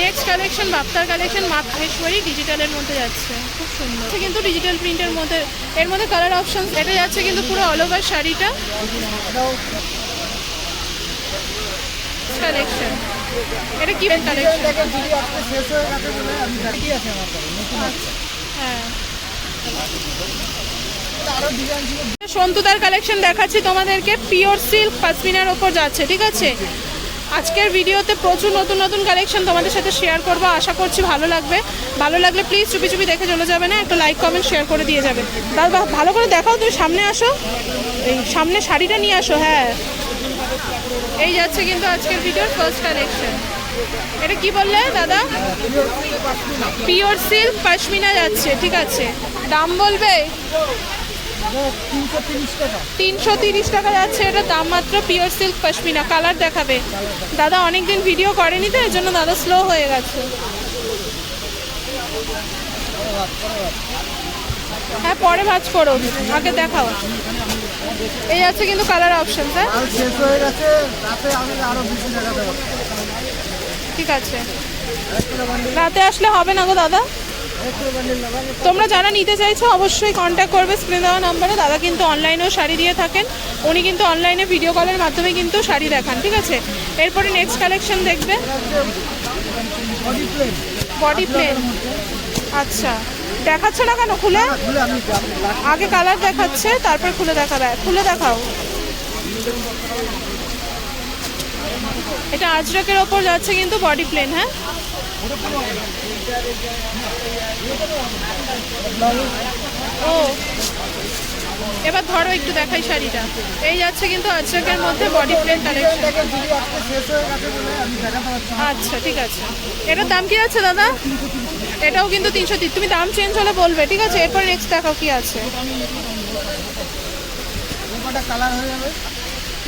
Next collection বাপ্তার collection Maheshwari ডিজিটালের মধ্যে যাচ্ছে। খুব সুন্দর। কিন্তু ডিজিটাল প্রিন্টের মধ্যে, এর মধ্যে কালার অপশন এটা যাচ্ছে কিন্তু পুরো অল ওভার শাড়িটা। এটা কালেকশন হয়ে। সন্তুদার কালেকশন দেখাচ্ছি তোমাদেরকে। পিওর সিল্ক পাসমিনার ওপর যাচ্ছে, ঠিক আছে? আজকের ভিডিওতে প্রচুর নতুন নতুন কালেকশন তোমাদের সাথে শেয়ার করব। আশা করছি ভালো লাগবে। ভালো লাগলে প্লিজ চুপি চুপি দেখে চলে যাবে না, একটা লাইক কমেন্ট শেয়ার করে দিয়ে যাবে। দাদা ভালো করে দেখাও তুমি, সামনে আসো। এই সামনে শাড়িটা নিয়ে আসো হ্যাঁ। এই যাচ্ছে কিন্তু আজকের ভিডিওর ফার্স্ট কালেকশন এটা কি বললে, দাদা? পিওর সিল্ক পাশমিনা যাচ্ছে, ঠিক আছে। দাম বলবে? তিনশো তিরিশ টাকা। যাচ্ছে এটা দাম মাত্র পিওর সিল্ক পশমিনা কালার দেখাবে। দাদা অনেকদিন ভিডিও করেনি তো এর জন্য দাদা স্লো হয়ে গেছে। হ্যাঁ পরে ভাজ করো আগে দেখাও। এই আছে কিন্তু কালার অপশন হয়ে? ঠিক আছে। রাতে আসলে হবে না গো দাদা? তোমরা যারা নিতে চাইছো, অবশ্যই কন্ট্যাক্ট করবে স্ক্রিন দেওয়া নাম্বারে দাদা কিন্তু অনলাইনেও শাড়ি দিয়ে থাকেন। উনি কিন্তু অনলাইনে ভিডিও কলের মাধ্যমে কিন্তু শাড়ি দেখান, ঠিক আছে? এরপরে নেক্সট কালেকশন দেখবে। বডি প্লেন আচ্ছা। দেখাচ্ছে না কেন? খুলে? আগে কালার দেখাচ্ছে, তারপর খুলে দেখাবে। খুলে দেখাও। এটা আজরাকের ওপর যাচ্ছে কিন্তু বডি প্লেন হ্যাঁ? ও, এবার ধরো একটু দেখাই শাড়িটা। এই যাচ্ছে কিন্তু আজকের মধ্যে বডি প্লেন কালেকশন। আচ্ছা ঠিক আছে। এটার দাম কি আছে দাদা? এটাও কিন্তু তিনশো তুমি দাম চেঞ্জ হলে বলবে, ঠিক আছে? এরপর নেক্সট দেখাও কি আছে।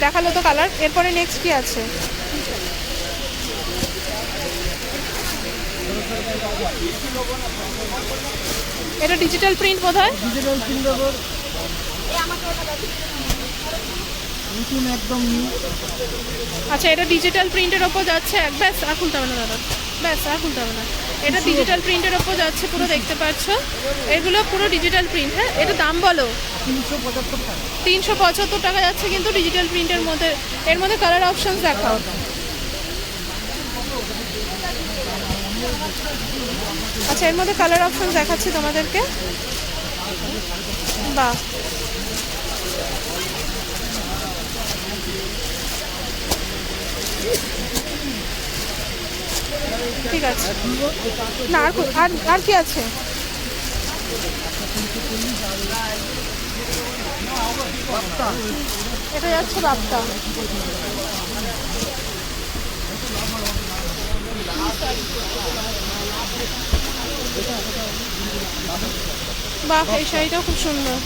দেখাল তো কালার এরপরে নেক্সট কি আছে? এটা ডিজিটাল প্রিন্ট বোধ হয় ডিজিটাল প্রিন্ট ওপর নতুন একদম নিউ আচ্ছা এটা ডিজিটাল প্রিন্টের ওপর যাচ্ছে। এক ব্যাস আর খুলতে হবে না দাদা। ব্যাস আর খুলতে হবে না। এটা ডিজিটাল প্রিন্টের ওপর যাচ্ছে পুরো দেখতে পাচ্ছ। এগুলো পুরো ডিজিটাল প্রিন্ট হ্যাঁ? এটা দাম বলো? তিনশো পঁচাত্তর টাকা। তিনশো পঁচাত্তর টাকা যাচ্ছে কিন্তু ডিজিটাল প্রিন্টের মধ্যে। এর মধ্যে কালার অপশন দেখাও। আচ্ছা এর মধ্যে কালার অপশন দেখাচ্ছি তোমাদেরকে। বাহ। ঠিক আছে। না, আর আর আর কি আছে? এটা যাচ্ছে বাপ্তা। বাহ, এই শাড়িটাও খুব সুন্দর।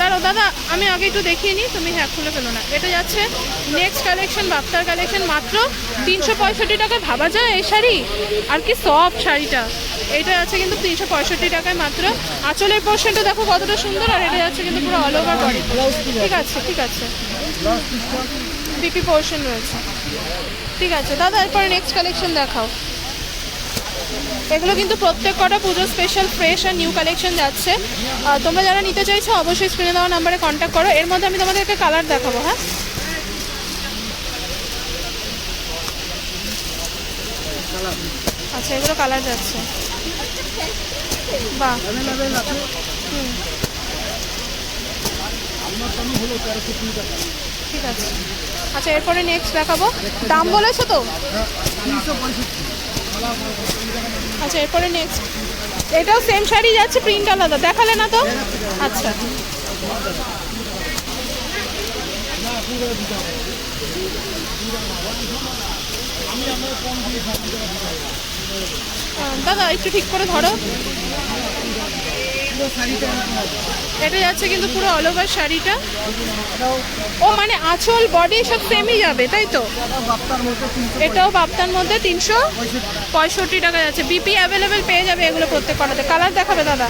দাঁড়ো দাদা, আমি আগে একটু দেখিয়ে তুমি হ্যাঁ খুলে ফেলো না। এটা যাচ্ছে নেক্সট কালেকশন বাপ্তার কালেকশন মাত্র তিনশো পঁয়ষট্টি টাকায়। ভাবা যায় এই শাড়ি? আর কি সফট শাড়িটা। এটা আছে কিন্তু তিনশো পঁয়ষট্টি টাকায় মাত্র। আঁচলের পোর্শনটা দেখো কতটা সুন্দর, আর এটা যাচ্ছে কিন্তু পুরো অল ওভার বডি ঠিক আছে ঠিক আছে। বিপি পোর্শন রয়েছে। ঠিক আছে, দাদা, এরপরে নেক্সট কালেকশন দেখাও। এগুলো কিন্তু প্রত্যেক কটা পুজো স্পেশাল ফ্রেশ আর নিউ কালেকশন যাচ্ছে। তোমরা যারা নিতে চাইছো, অবশ্যই স্ক্রিনে দেওয়া নাম্বারে কন্ট্যাক্ট করো। এর মধ্যে আমি তোমাদেরকে কালার দেখাবো হ্যাঁ? আচ্ছা এগুলো কালার যাচ্ছে। বাহ। ঠিক আছে। আচ্ছা এরপরে নেক্সট দেখাবো। দাম বলেছ তো? পঁয়ষট্টি। আচ্ছা এরপরে নেক্সট এটাও সেম শাড়ি যাচ্ছে প্রিন্ট আলাদা। দেখালে না তো? আচ্ছা। দাদা, একটু ঠিক করে ধরো। এটা যাচ্ছে কিন্তু পুরো অল ওভার শাড়িটা। ও মানে আঁচল বডি সব সেমই যাবে, তাই তো? এটাও বাপ্তার মধ্যে তিনশো পঁয়ষট্টি টাকা যাচ্ছে। বিপি অ্যাভেলেবেল পেয়ে যাবে এগুলো প্রত্যেক কটাতে কালার দেখাবে দাদা।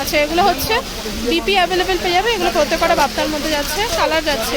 আচ্ছা এগুলো হচ্ছে বিপি অ্যাভেলেবেল পেয়ে যাবে, এগুলো প্রত্যেক কটা বাপ্তার মধ্যে যাচ্ছে কালার যাচ্ছে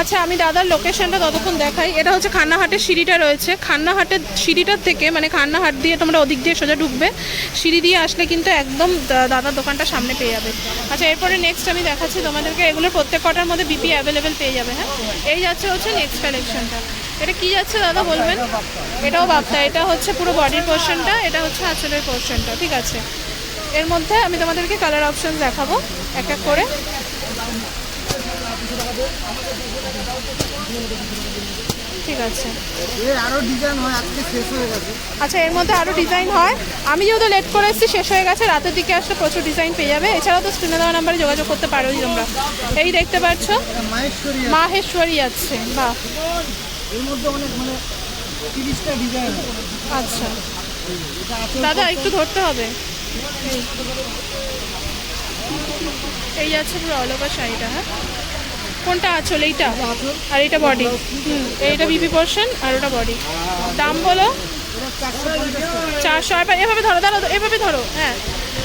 আচ্ছা আমি দাদার লোকেশনটা ততক্ষণ দেখাই। এটা হচ্ছে খান্নাহাটের সিঁড়িটা রয়েছে। খান্নাহাটের সিঁড়িটার থেকে মানে খান্নাহাট দিয়ে তোমরা ওদিক দিয়ে সোজা ঢুকবে। সিঁড়ি দিয়ে আসলে কিন্তু একদম দাদার দোকানটা সামনে পেয়ে যাবে। আচ্ছা এরপরে নেক্সট আমি দেখাচ্ছি তোমাদেরকে। এগুলোর প্রত্যেক কটার মধ্যে বিপি অ্যাভেলেবেল পেয়ে যাবে হ্যাঁ? এই যাচ্ছে হচ্ছে নেক্সট কালেকশনটা এটা কি যাচ্ছে দাদা বলবেন? এটাও বাপ্তা। এটা হচ্ছে পুরো বডির পোর্শনটা এটা হচ্ছে আঁচলের পোর্শনটা ঠিক আছে? এর মধ্যে আমি তোমাদেরকে কালার অপশন দেখাবো, এক এক করে। ঠিক আছে। এর আরও ডিজাইন হয় আজকে শেষ হয়ে গেছে। আচ্ছা এর মধ্যে আরও ডিজাইন হয়। আমি যেহেতু লেট করে এসেছি শেষ হয়ে গেছে রাতের দিকে আসলে প্রচুর ডিজাইন পেয়ে যাবে। এছাড়াও তো স্ক্রিনে দেওয়া নাম্বারে যোগাযোগ করতে পারোই তোমরা। এই দেখতে পাচ্ছ মাহেশ্বরী আছে। আছে এর মধ্যে অনেক মানে তিরিশটা ডিজাইন আচ্ছা। আছে দাদা একটু ধরতে হবে। এই। যাচ্ছে পুরো অল ওভার শাড়িটা হ্যাঁ? কোনটা আঁচল এইটা। আর এইটা বডি এইটা বিপি পোর্শন আর ওটা বডি দাম বলো? চারশো। আর এভাবে ধরো ধরো এভাবে ধরো হ্যাঁ।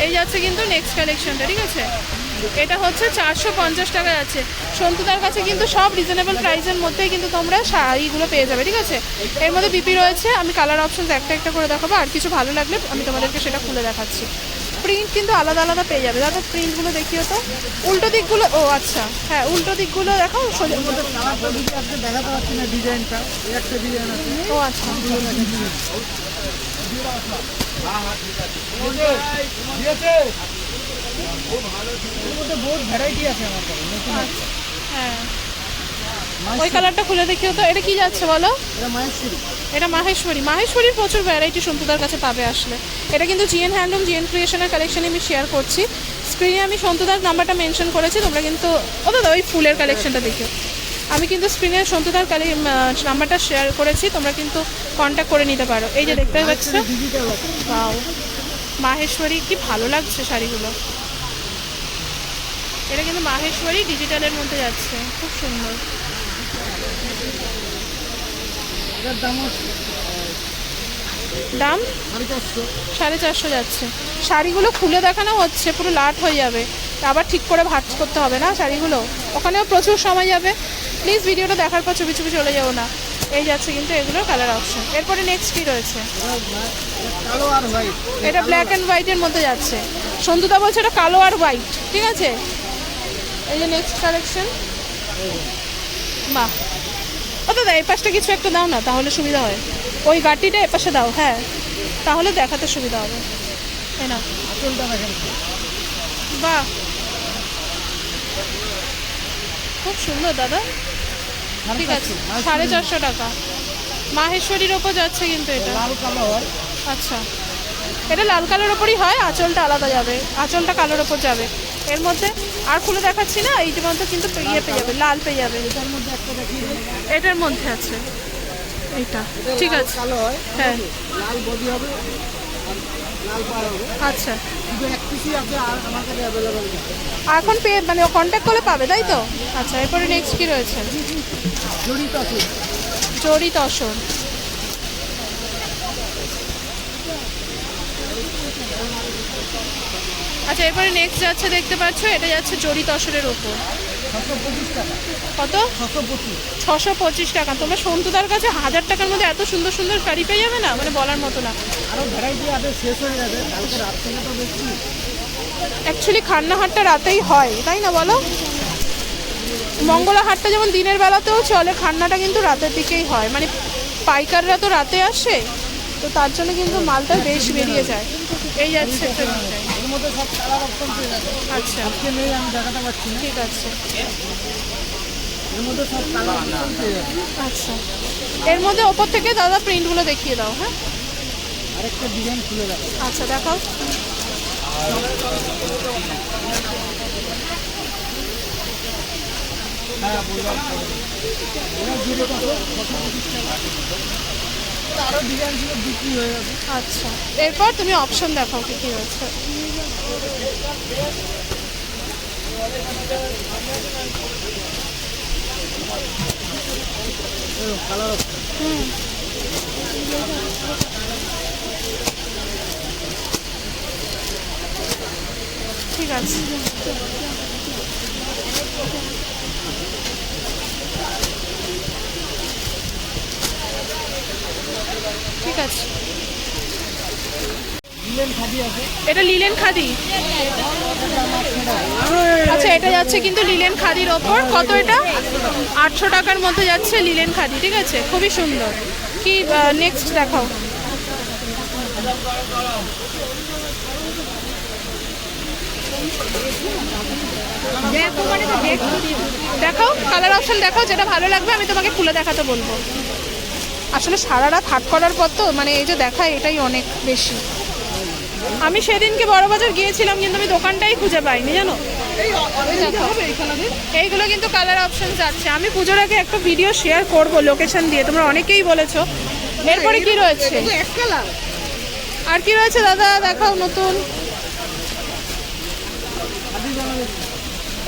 এই যাচ্ছে কিন্তু নেক্সট কালেকশনটা ঠিক আছে? এটা হচ্ছে চারশো পঞ্চাশ টাকা আছে। সন্তুদার কাছে কিন্তু সব রিজনেবল প্রাইসের মধ্যেই কিন্তু তোমরা শাড়িগুলো পেয়ে যাবে, ঠিক আছে? এর মধ্যে বিপি রয়েছে, আমি কালার অপশনস একটা একটা করে দেখাবো, আর কিছু ভালো লাগলে আমি তোমাদেরকে সেটা খুলে দেখাচ্ছি। প্রিন্ট কিন্তু আলাদা আলাদা পেয়ে যাবে। দাদা প্রিন্টগুলো দেখিও তো। উল্টো দিকগুলো ও আচ্ছা। হ্যাঁ উল্টো দিকগুলো দেখো সোজা ও আচ্ছা। বহুত ভ্যারাইটি আছে আমার কাছে। আচ্ছা। হ্যাঁ। ওই কালারটা খুলে দেখিও তো। এটা কি যাচ্ছে বলো? এটা মাহেশ্বরী। মাহেশ্বরীর প্রচুর ভ্যারাইটি সন্তুদার কাছে পাবে আসলে। এটা কিন্তু জিএন হ্যান্ডলুম জিএন ক্রিয়েশনের কালেকশনে আমি শেয়ার করছি। স্ক্রিনে আমি সন্তুদার নাম্বারটা মেনশন করেছি তোমরা কিন্তু ও দাদা ওই ফুলের কালেকশনটা দেখো আমি কিন্তু স্ক্রিনে সন্তুদার কালে নাম্বারটা শেয়ার করেছি তোমরা কিন্তু কন্ট্যাক্ট করে নিতে পারো। এই যে দেখতে পাচ্ছ? মাহেশ্বরী কি ভালো লাগছে শাড়িগুলো। এটা কিন্তু মাহেশ্বরী ডিজিটালের মধ্যে যাচ্ছে। খুব সুন্দর এটার দাম সাড়ে চারশো। যাচ্ছে। শাড়িগুলো খুলে দেখানো হচ্ছে পুরো লাট হয়ে যাবে। আবার ঠিক করে ভাঁজ করতে হবে না শাড়িগুলো? ওখানেও প্রচুর সময় যাবে। প্লিজ ভিডিওটা দেখার পর ছবি ছবি চলে যাও না। এই যাচ্ছে কিন্তু এগুলোর কালার অপশন এরপরে নেক্সট কী রয়েছে? এটা কালো আর হোয়াইট এটা ব্ল্যাক অ্যান্ড হোয়াইটের মধ্যে যাচ্ছে। সন্তুদা বলছে এটা কালো আর হোয়াইট ঠিক আছে? এই যে নেক্সট কালেকশন বাহ। ও দাদা এই পাশটা কিছু একটা দাও না তাহলে সুবিধা হয়। ওই গাটিটা এ পাশে দাও হ্যাঁ। তাহলে দেখাতে সুবিধা হবে। তাই না বাহ। খুব সুন্দর দাদা। ঠিক আছে সাড়ে চারশো টাকা। মাহেশ্বরীর ওপর যাচ্ছে কিন্তু এটা। হয় আচ্ছা। এটা লাল কালোর ওপরই হয় আঁচলটা আলাদা যাবে। আঁচলটা কালোর ওপর যাবে। এর মধ্যে আর খুলে দেখাচ্ছি না এইটার মধ্যে কিন্তু ইয়ে পেয়ে যাবে লাল পেয়ে যাবে। এটার মধ্যে একটা এটার মধ্যে আছে। এটা ঠিক আছে। কালো হয় হ্যাঁ। লাল বডি হবে লাল পার হবে। আচ্ছা। শুধু এক পিসই আছে আর আমার কাছে অ্যাভেলেবেল এখন পেয়ে মানে কন্ট্যাক্ট করলে পাবে তাই তো? আচ্ছা এরপরে নেক্সট কি রয়েছে? জড়ি তসর আচ্ছা এরপরে নেক্সট যাচ্ছে দেখতে পাচ্ছ, এটা যাচ্ছে জড়ি তসরের ওপর। কত? ছশো পঁচিশ টাকা। তোমরা সন্তুদার কাছে হাজার টাকার মধ্যে এত সুন্দর সুন্দর শাড়ি পেয়ে যাবে না? মানে বলার মতো না। অ্যাকচুয়ালি খান্নাহাটটা রাতেই হয়, তাই না বলো? মঙ্গলা হাটটা যেমন দিনের বেলাতেও চলে, খান্নাটা কিন্তু রাতের দিকেই হয়। মানে পাইকাররা তো রাতে আসে, তো তার জন্য কিন্তু মালটা বেশ বেরিয়ে যায়। এই যাচ্ছে একটা মধ্যে সব পেয়ে যাবে আচ্ছা। আজকে নেই আমি দেখাতে পারছি না। ঠিক আছে। এর মধ্যে সব কালার অপশন পেয়ে যাবে আচ্ছা। এর মধ্যে ওপর থেকে দাদা প্রিন্টগুলো দেখিয়ে দাও হ্যাঁ? আরেকটা ডিজাইন খুলে যাবে আচ্ছা দেখাও। হ্যাঁ আরও ডিজাইন ছিল বিক্রি হয়ে যাবে আচ্ছা। এরপর তুমি অপশন দেখাও কি কি রয়েছে ঠিক আছে। ঠিক আছে। এটা লিলেন খাদি? আচ্ছা এটা যাচ্ছে কিন্তু লিলেন খাদির ওপর। কত এটা? আটশো টাকার মধ্যে যাচ্ছে লিলেন খাদি, ঠিক আছে? খুবই সুন্দর। কি নেক্সট দেখাও। দেখাও কালার অপশন দেখাও, যেটা ভালো লাগবে, আমি তোমাকে খুলে দেখাতে বলব। আসলে সারা রাত হাট করার পর তো মানে এই যে দেখা এটাই অনেক বেশি। আমি সেদিনকে বড়বাজার গিয়েছিলাম, কিন্তু আমি দোকানটাই খুঁজে পাইনি, জানো? এইগুলো কিন্তু কালার অপশন যাচ্ছে। আমি পুজোর আগে একটা ভিডিও শেয়ার করব লোকেশন দিয়ে, তোমরা অনেকেই বলেছ। এরপরে কি রয়েছে? আর কি রয়েছে দাদা? দেখাও নতুন।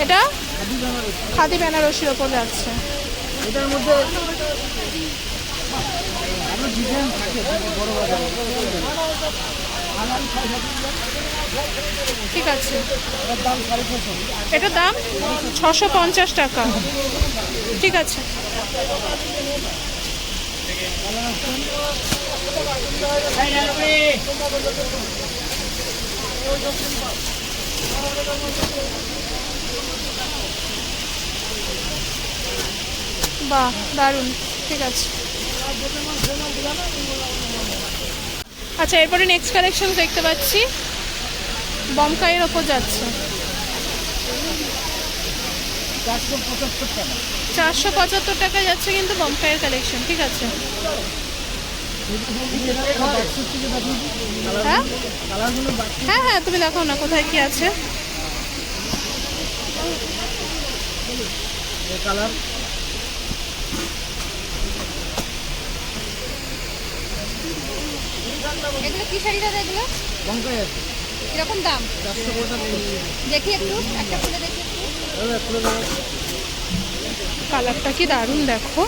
এটা? খাদি বেনারসির ওপর যাচ্ছে। এটার মধ্যে ঠিক আছে। ছশো দাম ছশো পঞ্চাশ টাকা। ঠিক আছে। বাহ দারুণ। ঠিক আছে। আচ্ছা এরপরে নেক্সট কালেকশন দেখতে পাচ্ছি। বমকাইয়ের ওপর যাচ্ছে। চারশো পঁচাত্তর টাকা যাচ্ছে কিন্তু বমকাইয়ের কালেকশন ঠিক আছে? হ্যাঁ? হ্যাঁ হ্যাঁ তুমি দেখো না, কোথায় কি আছে। এগুলো কি শাড়ি দাদা এগুলো? কীরকম দাম? দেখি একটু একটা খুলে দেখি কালারটা কি দারুণ দেখো।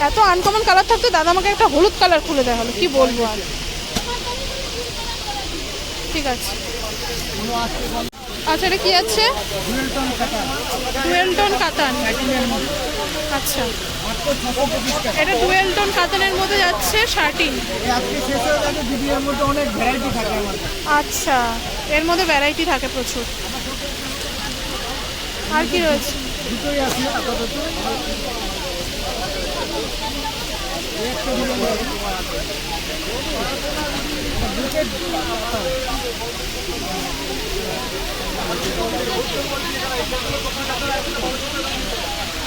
এত আনকমন কালার থাকতো দাদা আমাকে একটা হলুদ কালার খুলে দেখাল কি বলব আর? ঠিক আছে। আচ্ছা এটা কি আছে? ডুয়েল টোন কাতান। আচ্ছা। এটা ডুয়েল টোন কাতানের মধ্যে যাচ্ছে শার্টিং আচ্ছা এর মধ্যে ভ্যারাইটি থাকে প্রচুর। আর কি রয়েছে?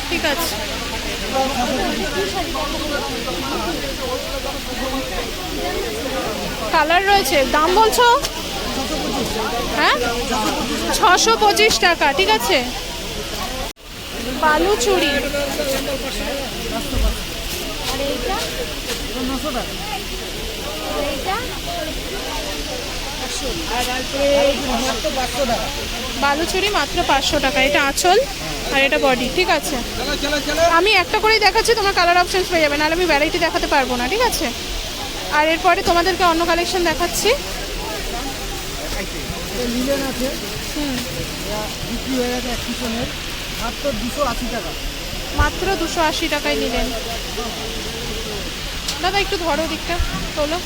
ঠিক আছে। কালার রয়েছে। দাম বলছো? হ্যাঁ? ছশো পঁচিশ টাকা ঠিক আছে। বালু চুড়ি। এইটা? এইটা? বালুচুরি মাত্র পাঁচশো টাকা। এটা আঁচল আর এটা বডি ঠিক আছে? আমি একটা করেই দেখাচ্ছি, তোমার কালার অপশনস পেয়ে যাবে, নাহলে আমি ভ্যারাইটি দেখাতে পারব না, ঠিক আছে? আর এরপরে তোমাদেরকে অন্য কালেকশন দেখাচ্ছি। হুম। দুশো আশি টাকা মাত্র দুশো আশি টাকায় নিলেন। দাদা, একটু ধরো দিকটা, তোলো।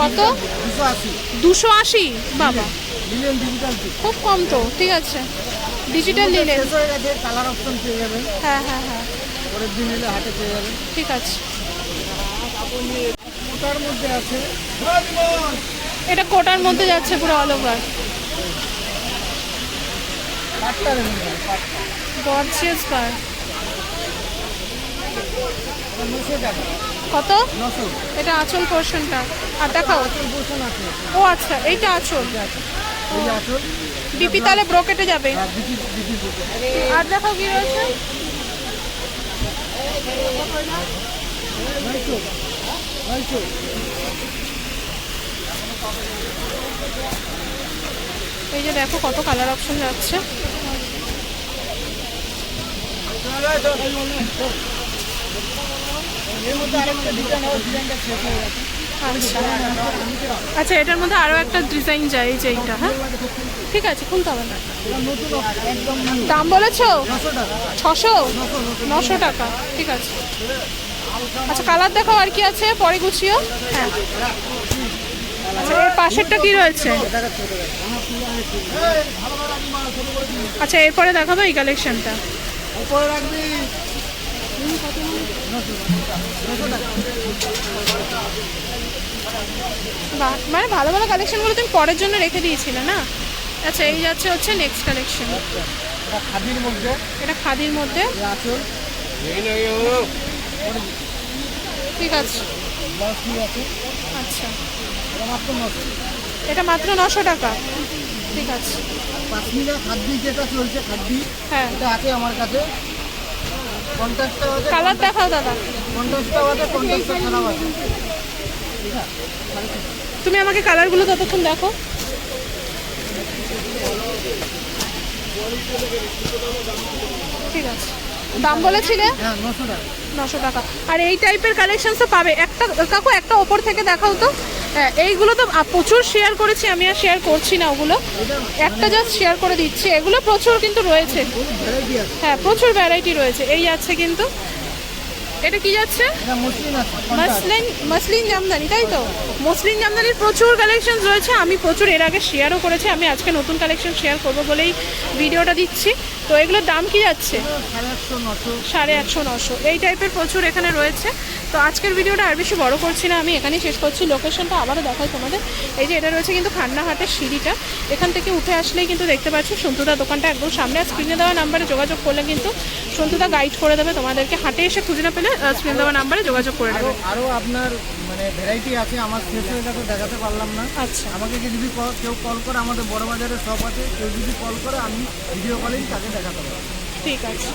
কত? দুশো আশি, বাবা। খুব কম তো, ঠিক আছে। ডিজিটাল নিলেন পেয়ে যাবেন হ্যাঁ হ্যাঁ হ্যাঁ। হাটে পেয়ে যাবেন ঠিক আছে। ওটার মধ্যে এটা কোটার মধ্যে যাচ্ছে পুরো অল ওভার গর্জিয়াস পার কত? এটা আঁচল পোর্শনটা। আর দেখাও। ও আচ্ছা এইটা আঁচল। বিপি তাহলে ব্রোকেটে যাবে। আর দেখাও কি রয়েছে? এই যে দেখো কত কালার অপশন যাচ্ছে এর মধ্যে আরেকটা ডিজাইন হবে ডিজাইনটা শেষ হয়ে গেছে আচ্ছা এটার মধ্যে আরও একটা ডিজাইন এই যে এইটা হ্যাঁ? ঠিক আছে খুলতে হবে না দাম বলেছ? ছশো? নশো টাকা, ঠিক আছে। আচ্ছা কালার দেখাও আর কি আছে, পরে গুছিও। হ্যাঁ। আচ্ছা পাশেরটা কি রয়েছে? আচ্ছা এরপরে দেখাবো এই কালেকশনটা উপরে রাখবি। বাহ মানে ভালো ভালো কালেকশনগুলো তুমি পরের জন্য রেখে দিয়েছিলে না? আচ্ছা এই যাচ্ছে হচ্ছে নেক্সট কালেকশন এটা খাদির মধ্যে। এটা খাদির মধ্যে? এই ঠিক আছে? আচ্ছা। এটা মাত্র নশো। এটা মাত্র নশো টাকা। ঠিক আছে। কাশ্মীরা খাদ্যি যেটা চলছে খাদ্যি হ্যাঁ। এটা আছে আমার কাছে। আছে কালার দেখাও দাদা। পঞ্চাশটা আছে পঞ্চাশটা খারাপ আছে। তুমি আমাকে কালারগুলো ততক্ষণ দেখো। ঠিক আছে। দাম বলেছিলে? হ্যাঁ নশো টাকা। নশো টাকা। আর এই টাইপের কালেকশন তো পাবে। একটা কাকু একটা ওপর থেকে দেখাও তো। হ্যাঁ এইগুলো তো প্রচুর শেয়ার করেছি, আমি আর শেয়ার করছি না ওগুলো। একটা জাস্ট শেয়ার করে দিচ্ছি, এগুলো প্রচুর কিন্তু রয়েছে। হ্যাঁ প্রচুর ভ্যারাইটি রয়েছে, এই আছে কিন্তু। এটা কি যাচ্ছে? মসলিন মসলিন জামদানি তাই তো? মসলিন জামদানির প্রচুর কালেকশন রয়েছে আমি প্রচুর এর আগে শেয়ারও করেছি আমি আজকে নতুন কালেকশন শেয়ার করব বলেই ভিডিওটা দিচ্ছি। তো এগুলোর দাম কি যাচ্ছে? সাড়ে আটশো নশো। এই টাইপের প্রচুর এখানে রয়েছে। তো আজকের ভিডিওটা আর বেশি বড় করছি না আমি এখানেই শেষ করছি। লোকেশনটা আবারও দেখাই তোমাদের। এই যে এটা রয়েছে কিন্তু খান্নাহাটের সিঁড়িটা। এখান থেকে উঠে আসলেই কিন্তু দেখতে পাচ্ছ সন্তুদা দোকানটা একদম সামনে আর স্ক্রিনে দেওয়া নাম্বারে যোগাযোগ করলে কিন্তু সন্তুদা গাইড করে দেবে তোমাদেরকে। হাটে এসে খুঁজে না পেলে স্ক্রিনে দেওয়া নাম্বারে যোগাযোগ করে নেবেন। আরও আরও আপনার মানে ভ্যারাইটি আছে আমার শেষ হয়ে গেছে দেখাতে পারলাম না। আচ্ছা। আমাকে যদি কেউ কল করে আমাদের বড় বাজারে শপ আছে কেউ যদি কল করে আমি ভিডিও কলিং তাকে দেখাতে পারব। ঠিক আছে।